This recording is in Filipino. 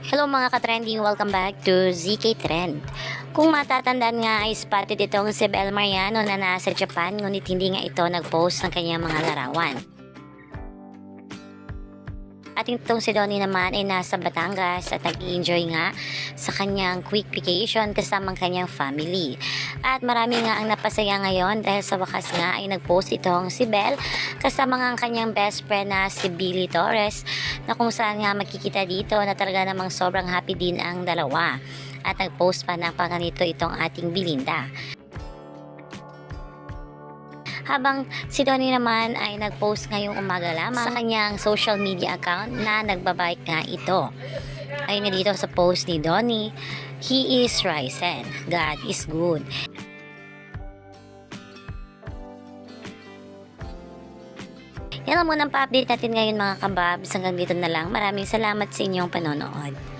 Hello mga ka-trending, welcome back to ZK Trend. Kung matatandaan nga ay spotted itong si Bel Mariano na nasa Japan ngunit hindi nga ito nag-post ng kanyang mga larawan. At itong si Donnie naman ay nasa Batangas at nag-enjoy nga sa kanyang quick vacation kasamang kanyang family. At marami nga ang napasaya ngayon dahil sa wakas nga ay nag-post itong si Bel kasama nga ang kanyang best friend na si Billy Torres na kung saan nga makikita dito na talaga namang sobrang happy din ang dalawa. At nag-post pa ng panganito itong ating Belinda. Habang si Donnie naman ay nag-post ngayong umaga lamang sa kanyang social media account na nagbabike nga ito. Ayun nga dito sa post ni Donnie, He is risen. God is good. Yan ang pa-update natin ngayon mga kababs. Hanggang dito na lang. Maraming salamat sa inyong panonood.